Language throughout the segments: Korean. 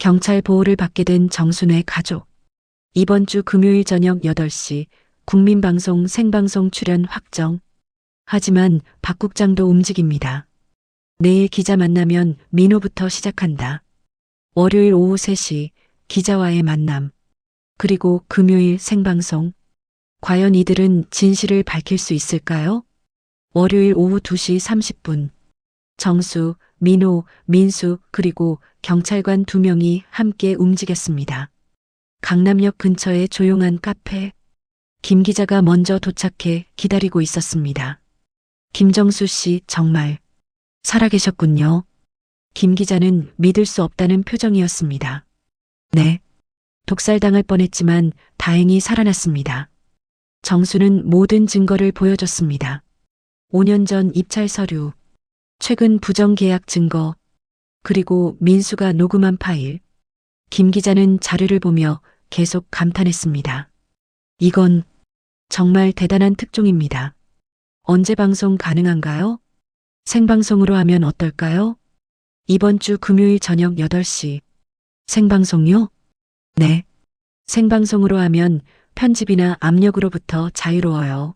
경찰 보호를 받게 된 정순의 가족. 이번 주 금요일 저녁 8시 국민방송 생방송 출연 확정. 하지만 박 국장도 움직입니다. 내일 기자 만나면 민호부터 시작한다. 월요일 오후 3시 기자와의 만남. 그리고 금요일 생방송. 과연 이들은 진실을 밝힐 수 있을까요? 월요일 오후 2시 30분. 정수, 민호, 민수, 그리고 경찰관 두 명이 함께 움직였습니다. 강남역 근처의 조용한 카페. 김 기자가 먼저 도착해 기다리고 있었습니다. 김정수 씨 정말 살아계셨군요. 김 기자는 믿을 수 없다는 표정이었습니다. 네. 독살당할 뻔했지만 다행히 살아났습니다. 정수는 모든 증거를 보여줬습니다. 5년 전 입찰 서류, 최근 부정 계약 증거, 그리고 민수가 녹음한 파일. 김 기자는 자료를 보며 계속 감탄했습니다. 이건 정말 대단한 특종입니다. 언제 방송 가능한가요? 생방송으로 하면 어떨까요? 이번 주 금요일 저녁 8시. 생방송요? 네. 생방송으로 하면 편집이나 압력으로부터 자유로워요.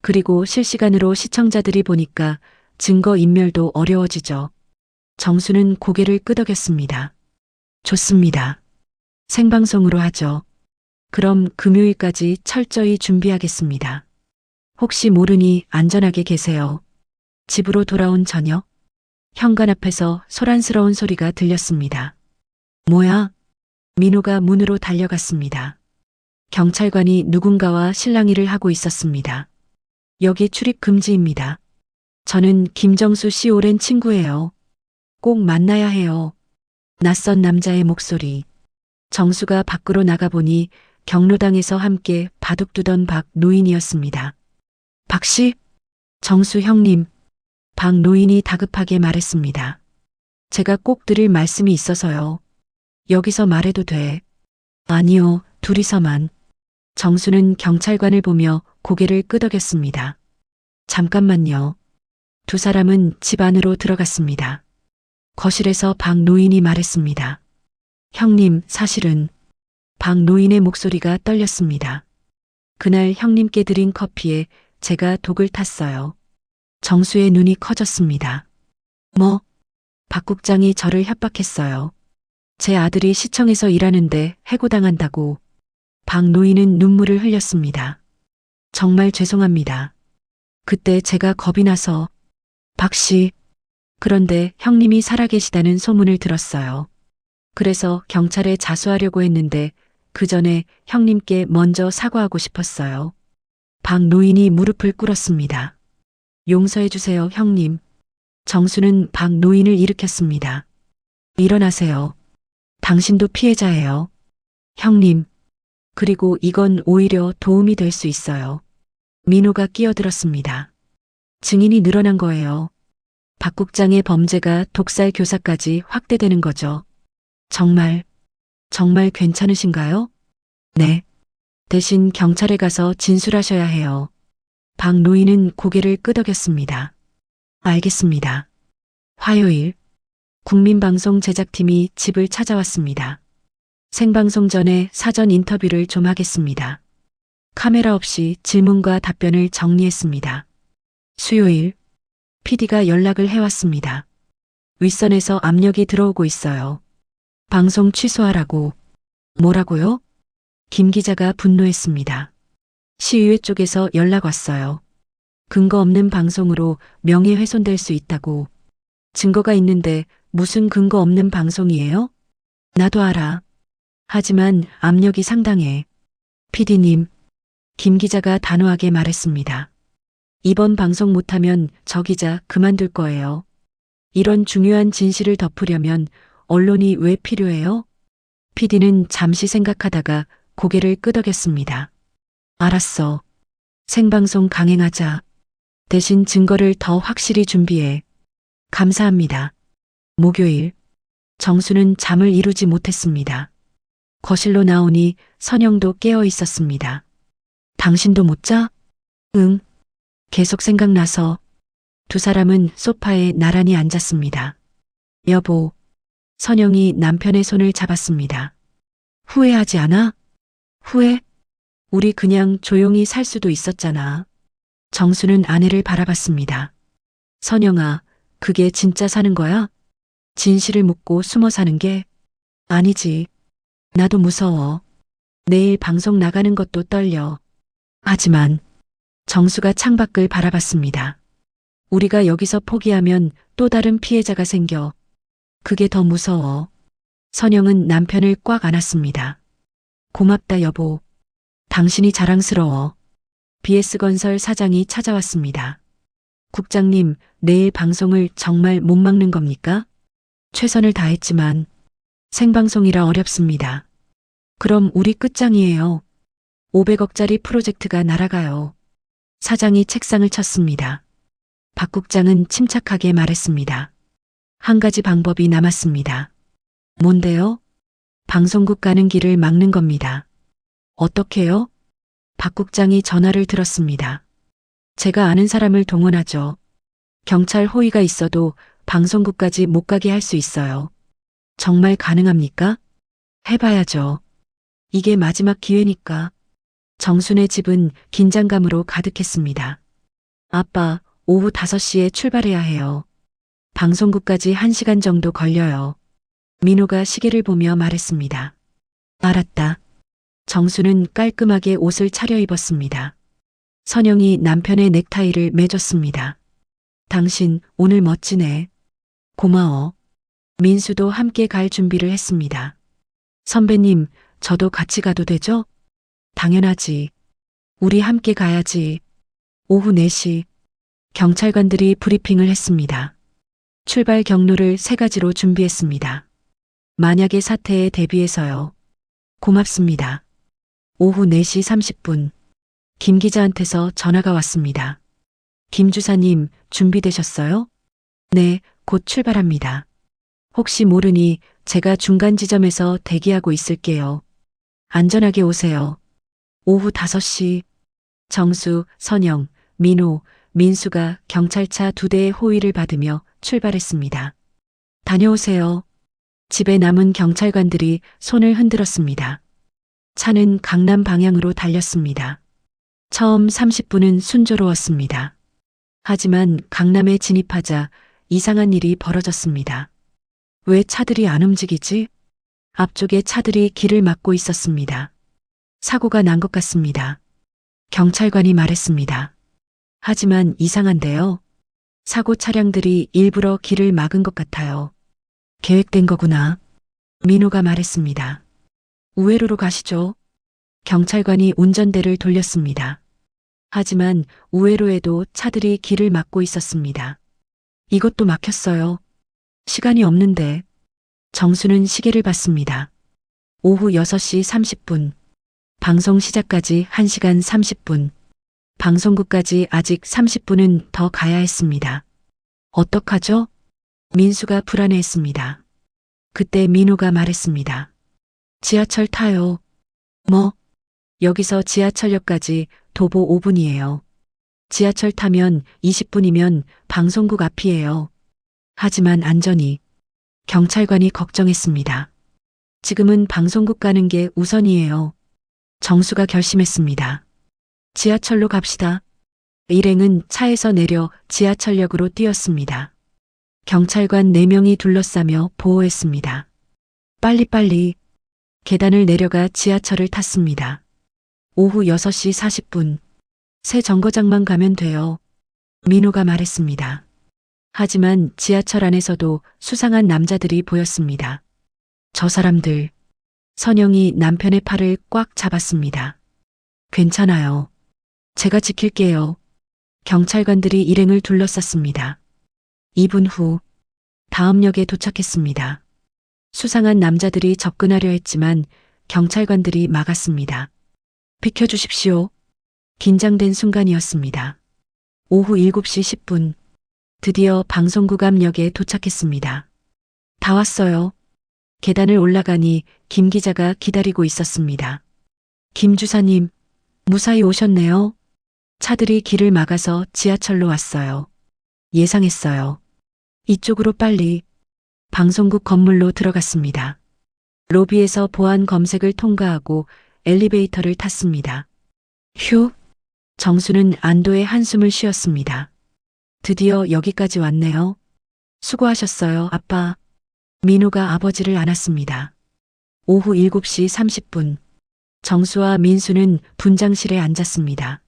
그리고 실시간으로 시청자들이 보니까 증거 인멸도 어려워지죠. 정수는 고개를 끄덕였습니다. 좋습니다. 생방송으로 하죠. 그럼 금요일까지 철저히 준비하겠습니다. 혹시 모르니 안전하게 계세요. 집으로 돌아온 저녁, 현관 앞에서 소란스러운 소리가 들렸습니다. 뭐야? 민호가 문으로 달려갔습니다. 경찰관이 누군가와 실랑이를 하고 있었습니다. 여기 출입 금지입니다. 저는 김정수 씨 오랜 친구예요. 꼭 만나야 해요. 낯선 남자의 목소리. 정수가 밖으로 나가보니 경로당에서 함께 바둑 두던 박 노인이었습니다. 박 씨? 정수 형님. 박 노인이 다급하게 말했습니다. 제가 꼭 드릴 말씀이 있어서요. 여기서 말해도 돼. 아니요, 둘이서만. 정수는 경찰관을 보며 고개를 끄덕였습니다. 잠깐만요. 두 사람은 집 안으로 들어갔습니다. 거실에서 박 노인이 말했습니다. 형님, 사실은 박 노인의 목소리가 떨렸습니다. 그날 형님께 드린 커피에 제가 독을 탔어요. 정수의 눈이 커졌습니다. 뭐? 박 국장이 저를 협박했어요. 제 아들이 시청에서 일하는데 해고당한다고. 박 노인은 눈물을 흘렸습니다. 정말 죄송합니다. 그때 제가 겁이 나서 박 씨. 그런데 형님이 살아계시다는 소문을 들었어요. 그래서 경찰에 자수하려고 했는데 그 전에 형님께 먼저 사과하고 싶었어요. 박 노인이 무릎을 꿇었습니다. 용서해 주세요, 형님. 정수는 박 노인을 일으켰습니다. 일어나세요. 당신도 피해자예요. 형님. 그리고 이건 오히려 도움이 될 수 있어요. 민호가 끼어들었습니다. 증인이 늘어난 거예요. 박 국장의 범죄가 독살 교사까지 확대되는 거죠. 정말, 정말 괜찮으신가요? 네. 대신 경찰에 가서 진술하셔야 해요. 박 노인은 고개를 끄덕였습니다. 알겠습니다. 화요일, 국민방송 제작팀이 집을 찾아왔습니다. 생방송 전에 사전 인터뷰를 좀 하겠습니다. 카메라 없이 질문과 답변을 정리했습니다. 수요일, PD가 연락을 해왔습니다. 윗선에서 압력이 들어오고 있어요. 방송 취소하라고. 뭐라고요? 김 기자가 분노했습니다. 시의회 쪽에서 연락 왔어요. 근거 없는 방송으로 명예훼손될 수 있다고. 증거가 있는데 무슨 근거 없는 방송이에요? 나도 알아. 하지만 압력이 상당해. PD님, 김 기자가 단호하게 말했습니다. 이번 방송 못하면 저 기자 그만둘 거예요. 이런 중요한 진실을 덮으려면 언론이 왜 필요해요? PD는 잠시 생각하다가 고개를 끄덕였습니다. 알았어. 생방송 강행하자. 대신 증거를 더 확실히 준비해. 감사합니다. 목요일. 정수는 잠을 이루지 못했습니다. 거실로 나오니 선영도 깨어 있었습니다. 당신도 못 자? 응. 계속 생각나서 두 사람은 소파에 나란히 앉았습니다. 여보, 선영이 남편의 손을 잡았습니다. 후회하지 않아? 후회? 우리 그냥 조용히 살 수도 있었잖아. 정수는 아내를 바라봤습니다. 선영아, 그게 진짜 사는 거야? 진실을 묻고 숨어 사는 게? 아니지. 나도 무서워. 내일 방송 나가는 것도 떨려. 하지만 정수가 창밖을 바라봤습니다. 우리가 여기서 포기하면 또 다른 피해자가 생겨. 그게 더 무서워. 선영은 남편을 꽉 안았습니다. 고맙다 여보. 당신이 자랑스러워. BS건설 사장이 찾아왔습니다. 국장님, 내일 방송을 정말 못 막는 겁니까? 최선을 다했지만 생방송이라 어렵습니다. 그럼 우리 끝장이에요. 500억짜리 프로젝트가 날아가요. 사장이 책상을 쳤습니다. 박 국장은 침착하게 말했습니다. 한 가지 방법이 남았습니다. 뭔데요? 방송국 가는 길을 막는 겁니다. 어떻게요? 박 국장이 전화를 들었습니다. 제가 아는 사람을 동원하죠. 경찰 호의가 있어도 방송국까지 못 가게 할 수 있어요. 정말 가능합니까? 해봐야죠. 이게 마지막 기회니까. 정순의 집은 긴장감으로 가득했습니다. 아빠, 오후 5시에 출발해야 해요. 방송국까지 1시간 정도 걸려요. 민호가 시계를 보며 말했습니다. 알았다. 정수는 깔끔하게 옷을 차려입었습니다. 선영이 남편의 넥타이를 매줬습니다. 당신 오늘 멋지네. 고마워. 민수도 함께 갈 준비를 했습니다. 선배님, 저도 같이 가도 되죠? 당연하지. 우리 함께 가야지. 오후 4시. 경찰관들이 브리핑을 했습니다. 출발 경로를 세 가지로 준비했습니다. 만약의 사태에 대비해서요. 고맙습니다. 오후 4시 30분. 김 기자한테서 전화가 왔습니다. 김 주사님, 준비되셨어요? 네, 곧 출발합니다. 혹시 모르니 제가 중간 지점에서 대기하고 있을게요. 안전하게 오세요. 오후 5시. 정수, 선영, 민호, 민수가 경찰차 두 대의 호의를 받으며 출발했습니다. 다녀오세요. 집에 남은 경찰관들이 손을 흔들었습니다. 차는 강남 방향으로 달렸습니다. 처음 30분은 순조로웠습니다. 하지만 강남에 진입하자 이상한 일이 벌어졌습니다. 왜 차들이 안 움직이지? 앞쪽에 차들이 길을 막고 있었습니다. 사고가 난 것 같습니다. 경찰관이 말했습니다. 하지만 이상한데요. 사고 차량들이 일부러 길을 막은 것 같아요. 계획된 거구나. 민호가 말했습니다. 우회로로 가시죠. 경찰관이 운전대를 돌렸습니다. 하지만 우회로에도 차들이 길을 막고 있었습니다. 이것도 막혔어요. 시간이 없는데. 정수는 시계를 봤습니다. 오후 6시 30분. 방송 시작까지 1시간 30분. 방송국까지 아직 30분은 더 가야 했습니다. 어떡하죠? 민수가 불안해했습니다. 그때 민호가 말했습니다. 지하철 타요. 뭐? 여기서 지하철역까지 도보 5분이에요. 지하철 타면 20분이면 방송국 앞이에요. 하지만 안전이 경찰관이 걱정했습니다. 지금은 방송국 가는 게 우선이에요. 정수가 결심했습니다. 지하철로 갑시다. 일행은 차에서 내려 지하철역으로 뛰었습니다. 경찰관 4명이 둘러싸며 보호했습니다. 빨리빨리 계단을 내려가 지하철을 탔습니다. 오후 6시 40분. 새 정거장만 가면 돼요. 민호가 말했습니다. 하지만 지하철 안에서도 수상한 남자들이 보였습니다. 저 사람들. 선영이 남편의 팔을 꽉 잡았습니다. 괜찮아요. 제가 지킬게요. 경찰관들이 일행을 둘러쌌습니다. 2분 후 다음 역에 도착했습니다. 수상한 남자들이 접근하려 했지만 경찰관들이 막았습니다. 비켜주십시오. 긴장된 순간이었습니다. 오후 7시 10분 드디어 방송국 앞역에 도착했습니다. 다 왔어요. 계단을 올라가니 김 기자가 기다리고 있었습니다. 김 주사님, 무사히 오셨네요. 차들이 길을 막아서 지하철로 왔어요. 예상했어요. 이쪽으로 빨리. 방송국 건물로 들어갔습니다. 로비에서 보안 검색을 통과하고 엘리베이터를 탔습니다. 휴! 정수는 안도의 한숨을 쉬었습니다. 드디어 여기까지 왔네요. 수고하셨어요, 아빠. 민호가 아버지를 안았습니다. 오후 7시 30분. 정수와 민수는 분장실에 앉았습니다.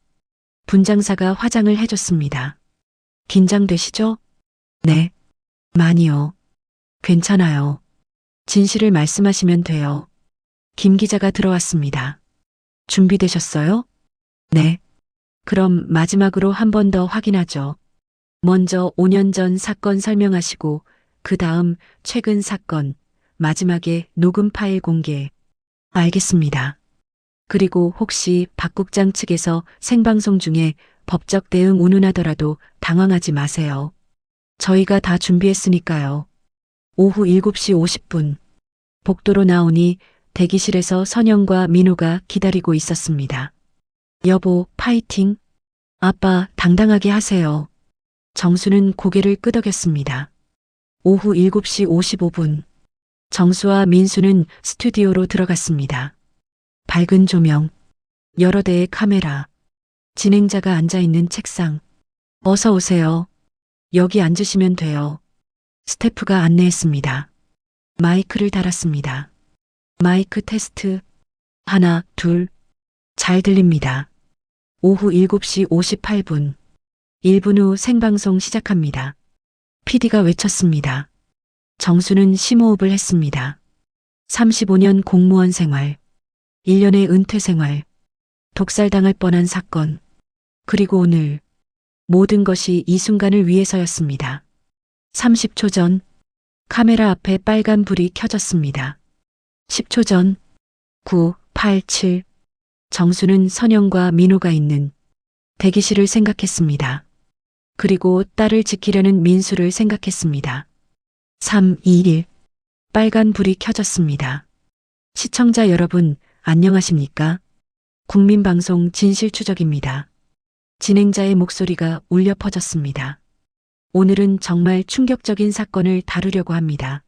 분장사가 화장을 해줬습니다. 긴장되시죠? 네. 많이요. 괜찮아요. 진실을 말씀하시면 돼요. 김 기자가 들어왔습니다. 준비되셨어요? 네. 그럼 마지막으로 한 번 더 확인하죠. 먼저 5년 전 사건 설명하시고, 그 다음 최근 사건, 마지막에 녹음 파일 공개. 알겠습니다. 그리고 혹시 박 국장 측에서 생방송 중에 법적 대응 운운하더라도 당황하지 마세요. 저희가 다 준비했으니까요. 오후 7시 50분. 복도로 나오니 대기실에서 선영과 민호가 기다리고 있었습니다. 여보, 파이팅. 아빠, 당당하게 하세요. 정수는 고개를 끄덕였습니다. 오후 7시 55분. 정수와 민수는 스튜디오로 들어갔습니다. 밝은 조명, 여러 대의 카메라, 진행자가 앉아있는 책상. 어서 오세요. 여기 앉으시면 돼요. 스태프가 안내했습니다. 마이크를 달았습니다. 마이크 테스트. 하나, 둘. 잘 들립니다. 오후 7시 58분. 1분 후 생방송 시작합니다. PD가 외쳤습니다. 정수는 심호흡을 했습니다. 35년 공무원 생활. 1년의 은퇴 생활. 독살당할 뻔한 사건. 그리고 오늘. 모든 것이 이 순간을 위해서였습니다. 30초 전. 카메라 앞에 빨간 불이 켜졌습니다. 10초 전. 9, 8, 7. 정수는 선영과 민호가 있는 대기실을 생각했습니다. 그리고 딸을 지키려는 민수를 생각했습니다. 3, 2, 1. 빨간 불이 켜졌습니다. 시청자 여러분, 안녕하십니까? 국민방송 진실추적입니다. 진행자의 목소리가 울려 퍼졌습니다. 오늘은 정말 충격적인 사건을 다루려고 합니다.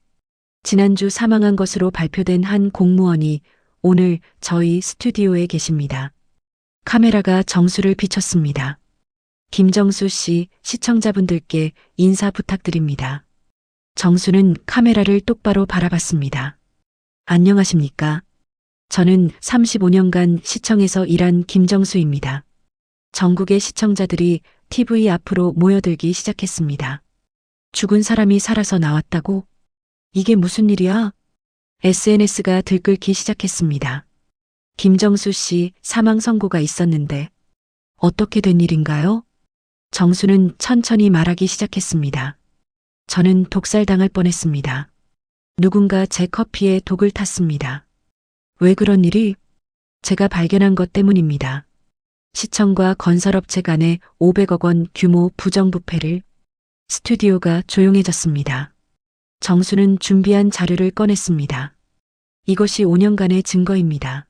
지난주 사망한 것으로 발표된 한 공무원이 오늘 저희 스튜디오에 계십니다. 카메라가 정수를 비췄습니다. 김정수 씨 시청자분들께 인사 부탁드립니다. 정수는 카메라를 똑바로 바라봤습니다. 안녕하십니까? 저는 35년간 시청에서 일한 김정수입니다. 전국의 시청자들이 TV 앞으로 모여들기 시작했습니다. 죽은 사람이 살아서 나왔다고? 이게 무슨 일이야? SNS가 들끓기 시작했습니다. 김정수 씨 사망 선고가 있었는데 어떻게 된 일인가요? 정수는 천천히 말하기 시작했습니다. 저는 독살당할 뻔했습니다. 누군가 제 커피에 독을 탔습니다. 왜 그런 일이? 제가 발견한 것 때문입니다. 시청과 건설업체 간의 500억 원 규모 부정부패를 스튜디오가 조용해졌습니다. 정수는 준비한 자료를 꺼냈습니다. 이것이 5년간의 증거입니다.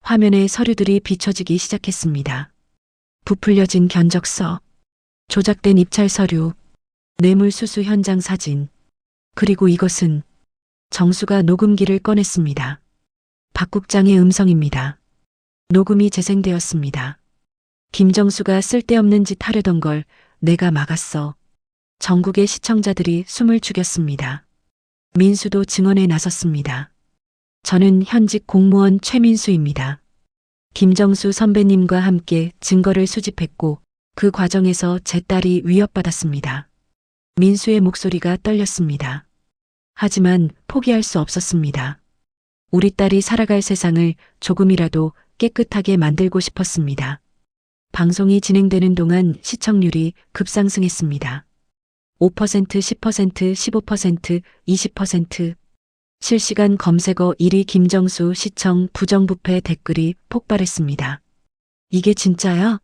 화면에 서류들이 비춰지기 시작했습니다. 부풀려진 견적서, 조작된 입찰 서류, 뇌물 수수 현장 사진, 그리고 이것은 정수가 녹음기를 꺼냈습니다. 박 국장의 음성입니다. 녹음이 재생되었습니다. 김정수가 쓸데없는 짓 하려던 걸 내가 막았어. 전국의 시청자들이 숨을 죽였습니다. 민수도 증언에 나섰습니다. 저는 현직 공무원 최민수입니다. 김정수 선배님과 함께 증거를 수집했고 그 과정에서 제 딸이 위협받았습니다. 민수의 목소리가 떨렸습니다. 하지만 포기할 수 없었습니다. 우리 딸이 살아갈 세상을 조금이라도 깨끗하게 만들고 싶었습니다. 방송이 진행되는 동안 시청률이 급상승했습니다. 5%, 10%, 15%, 20%. 실시간 검색어 1위 김정수 시청 부정부패 댓글이 폭발했습니다. 이게 진짜야?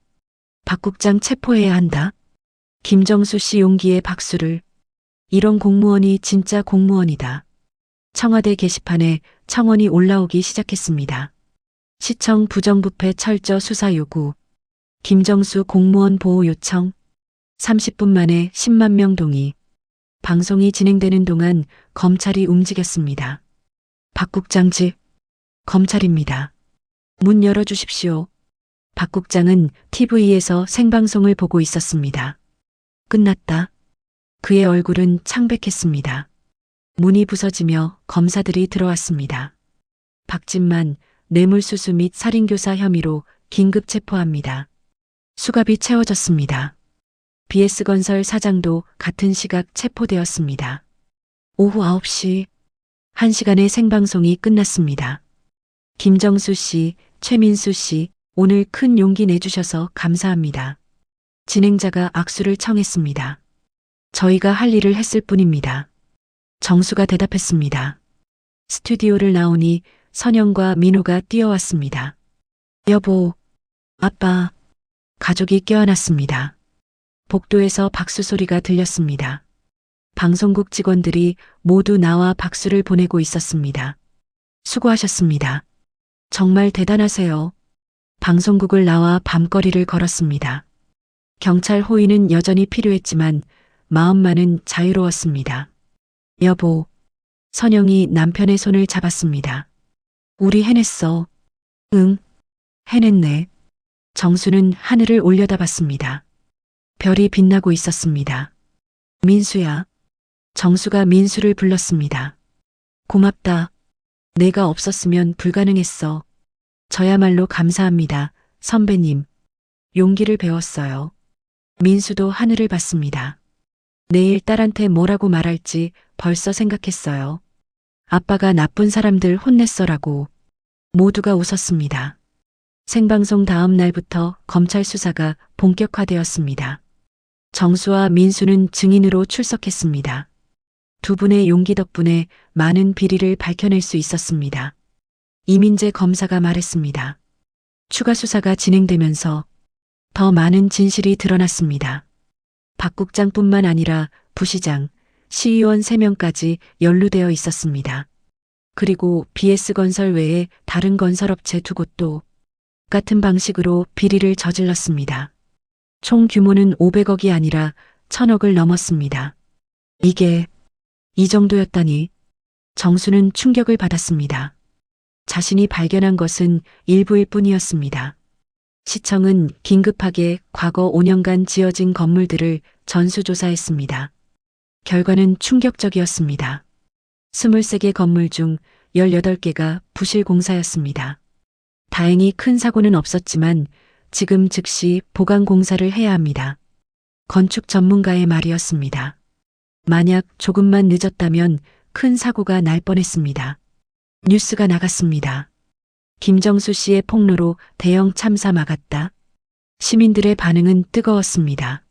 박 국장 체포해야 한다. 김정수 씨 용기에 박수를. 이런 공무원이 진짜 공무원이다. 청와대 게시판에 청원이 올라오기 시작했습니다. 시청 부정부패 철저 수사 요구. 김정수 공무원 보호 요청. 30분 만에 10만 명 동의. 방송이 진행되는 동안 검찰이 움직였습니다. 박 국장 집, 검찰입니다. 문 열어주십시오. 박 국장은 TV에서 생방송을 보고 있었습니다. 끝났다. 그의 얼굴은 창백했습니다. 문이 부서지며 검사들이 들어왔습니다. 박진만 뇌물수수 및 살인교사 혐의로 긴급 체포합니다. 수갑이 채워졌습니다. BS건설 사장도 같은 시각 체포되었습니다. 오후 9시 1시간의 생방송이 끝났습니다. 김정수 씨, 최민수 씨, 오늘 큰 용기 내주셔서 감사합니다. 진행자가 악수를 청했습니다. 저희가 할 일을 했을 뿐입니다. 정수가 대답했습니다. 스튜디오를 나오니 선영과 민호가 뛰어왔습니다. 여보, 아빠, 가족이 껴안았습니다. 복도에서 박수 소리가 들렸습니다. 방송국 직원들이 모두 나와 박수를 보내고 있었습니다. 수고하셨습니다. 정말 대단하세요. 방송국을 나와 밤거리를 걸었습니다. 경찰 호의는 여전히 필요했지만 마음만은 자유로웠습니다. 여보, 선영이 남편의 손을 잡았습니다. 우리 해냈어. 응, 해냈네. 정수는 하늘을 올려다봤습니다. 별이 빛나고 있었습니다. 민수야. 정수가 민수를 불렀습니다. 고맙다. 내가 없었으면 불가능했어. 저야말로 감사합니다. 선배님. 용기를 배웠어요. 민수도 하늘을 봤습니다. 내일 딸한테 뭐라고 말할지 벌써 생각했어요. 아빠가 나쁜 사람들 혼냈어라고. 모두가 웃었습니다. 생방송 다음 날부터 검찰 수사가 본격화되었습니다. 정수와 민수는 증인으로 출석했습니다. 두 분의 용기 덕분에 많은 비리를 밝혀낼 수 있었습니다. 이민재 검사가 말했습니다. 추가 수사가 진행되면서 더 많은 진실이 드러났습니다. 박 국장뿐만 아니라 부시장, 시의원 3명까지 연루되어 있었습니다. 그리고 BS건설 외에 다른 건설업체 두 곳도 같은 방식으로 비리를 저질렀습니다. 총 규모는 500억이 아니라 1000억을 넘었습니다. 이게 이 정도였다니 정수는 충격을 받았습니다. 자신이 발견한 것은 일부일 뿐이었습니다. 시청은 긴급하게 과거 5년간 지어진 건물들을 전수조사했습니다. 결과는 충격적이었습니다. 23개 건물 중 18개가 부실 공사였습니다. 다행히 큰 사고는 없었지만 지금 즉시 보강 공사를 해야 합니다. 건축 전문가의 말이었습니다. 만약 조금만 늦었다면 큰 사고가 날 뻔했습니다. 뉴스가 나갔습니다. 김정수 씨의 폭로로 대형 참사 막았다. 시민들의 반응은 뜨거웠습니다.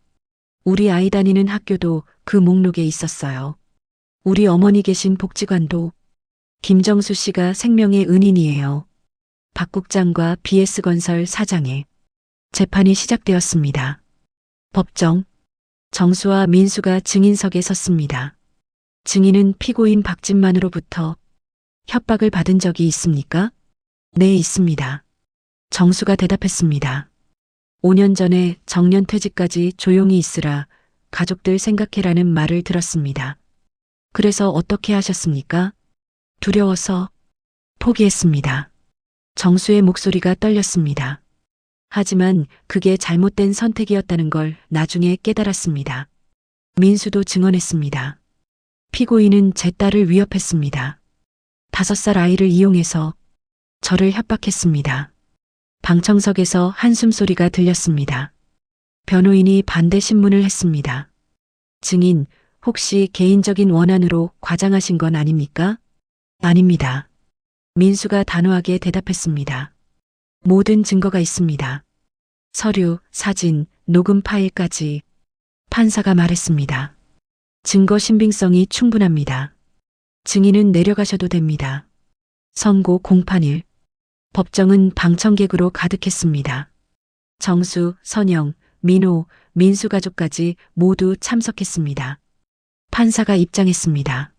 우리 아이 다니는 학교도 그 목록에 있었어요. 우리 어머니 계신 복지관도 김정수 씨가 생명의 은인이에요. 박 국장과 BS건설 사장의 재판이 시작되었습니다. 법정 정수와 민수가 증인석에 섰습니다. 증인은 피고인 박진만으로부터 협박을 받은 적이 있습니까? 네, 있습니다. 정수가 대답했습니다. 5년 전에 정년 퇴직까지 조용히 있으라 가족들 생각해라는 말을 들었습니다. 그래서 어떻게 하셨습니까? 두려워서 포기했습니다. 정수의 목소리가 떨렸습니다. 하지만 그게 잘못된 선택이었다는 걸 나중에 깨달았습니다. 민수도 증언했습니다. 피고인은 제 딸을 위협했습니다. 다섯 살 아이를 이용해서 저를 협박했습니다. 방청석에서 한숨 소리가 들렸습니다. 변호인이 반대 신문을 했습니다. 증인, 혹시 개인적인 원한으로 과장하신 건 아닙니까? 아닙니다. 민수가 단호하게 대답했습니다. 모든 증거가 있습니다. 서류, 사진, 녹음 파일까지 판사가 말했습니다. 증거 신빙성이 충분합니다. 증인은 내려가셔도 됩니다. 선고 공판일. 법정은 방청객으로 가득했습니다. 정수, 선영, 민호, 민수 가족까지 모두 참석했습니다. 판사가 입장했습니다.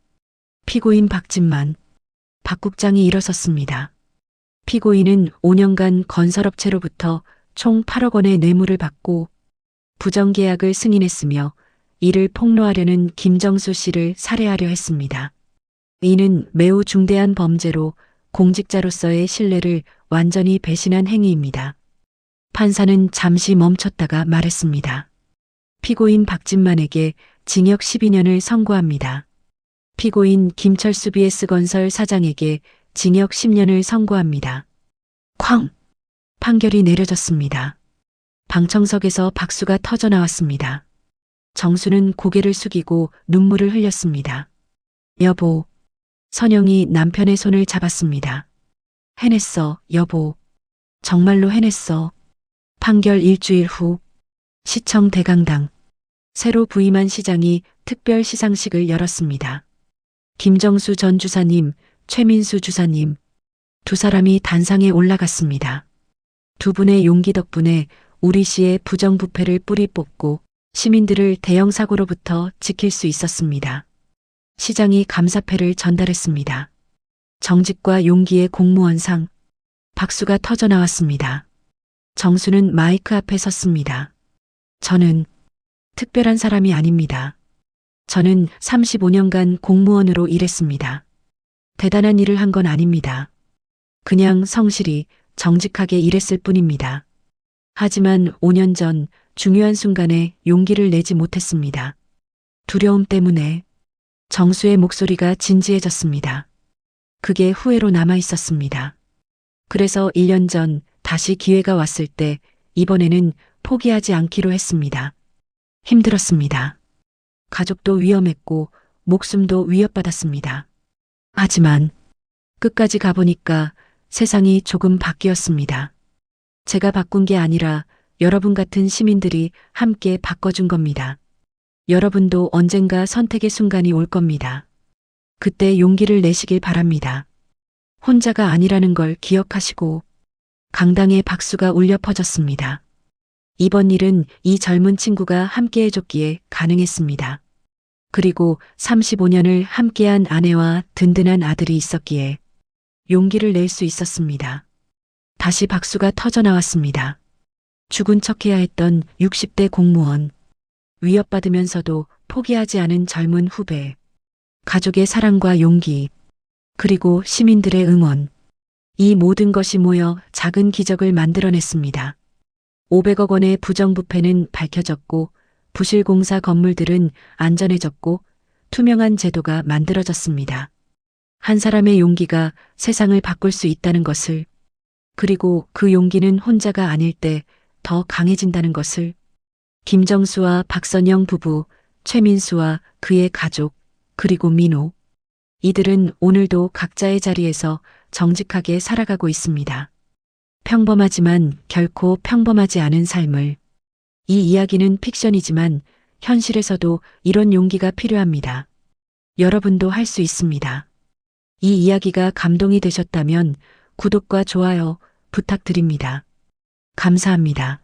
피고인 박진만, 박 국장이 일어섰습니다. 피고인은 5년간 건설업체로부터 총 8억 원의 뇌물을 받고 부정계약을 승인했으며 이를 폭로하려는 김정수 씨를 살해하려 했습니다. 이는 매우 중대한 범죄로 공직자로서의 신뢰를 완전히 배신한 행위입니다. 판사는 잠시 멈췄다가 말했습니다. 피고인 박진만에게 징역 12년을 선고합니다. 피고인 김철수 BS 건설 사장에게 징역 10년을 선고합니다. 쾅! 판결이 내려졌습니다. 방청석에서 박수가 터져 나왔습니다. 정수는 고개를 숙이고 눈물을 흘렸습니다. 여보. 선영이 남편의 손을 잡았습니다. 해냈어, 여보. 정말로 해냈어. 판결 일주일 후 시청 대강당 새로 부임한 시장이 특별 시상식을 열었습니다. 김정수 전 주사님, 최민수 주사님 두 사람이 단상에 올라갔습니다. 두 분의 용기 덕분에 우리 시의 부정부패를 뿌리 뽑고 시민들을 대형 사고로부터 지킬 수 있었습니다. 시장이 감사패를 전달했습니다. 정직과 용기의 공무원상 박수가 터져 나왔습니다. 정수는 마이크 앞에 섰습니다. 저는 특별한 사람이 아닙니다. 저는 35년간 공무원으로 일했습니다. 대단한 일을 한 건 아닙니다. 그냥 성실히 정직하게 일했을 뿐입니다. 하지만 5년 전 중요한 순간에 용기를 내지 못했습니다. 두려움 때문에 정수의 목소리가 진지해졌습니다. 그게 후회로 남아 있었습니다. 그래서 1년 전 다시 기회가 왔을 때 이번에는 포기하지 않기로 했습니다. 힘들었습니다. 가족도 위험했고 목숨도 위협받았습니다. 하지만 끝까지 가보니까 세상이 조금 바뀌었습니다. 제가 바꾼 게 아니라 여러분 같은 시민들이 함께 바꿔준 겁니다. 여러분도 언젠가 선택의 순간이 올 겁니다. 그때 용기를 내시길 바랍니다. 혼자가 아니라는 걸 기억하시고 강당의 박수가 울려 퍼졌습니다. 이번 일은 이 젊은 친구가 함께 해줬기에 가능했습니다. 그리고 35년을 함께한 아내와 든든한 아들이 있었기에 용기를 낼 수 있었습니다. 다시 박수가 터져 나왔습니다. 죽은 척해야 했던 60대 공무원. 위협받으면서도 포기하지 않은 젊은 후배. 가족의 사랑과 용기. 그리고 시민들의 응원. 이 모든 것이 모여 작은 기적을 만들어냈습니다. 500억 원의 부정부패는 밝혀졌고 부실공사 건물들은 안전해졌고 투명한 제도가 만들어졌습니다. 한 사람의 용기가 세상을 바꿀 수 있다는 것을 그리고 그 용기는 혼자가 아닐 때 더 강해진다는 것을 김정수와 박선영 부부, 최민수와 그의 가족, 그리고 민호. 이들은 오늘도 각자의 자리에서 정직하게 살아가고 있습니다. 평범하지만 결코 평범하지 않은 삶을. 이 이야기는 픽션이지만 현실에서도 이런 용기가 필요합니다. 여러분도 할 수 있습니다. 이 이야기가 감동이 되셨다면 구독과 좋아요 부탁드립니다. 감사합니다.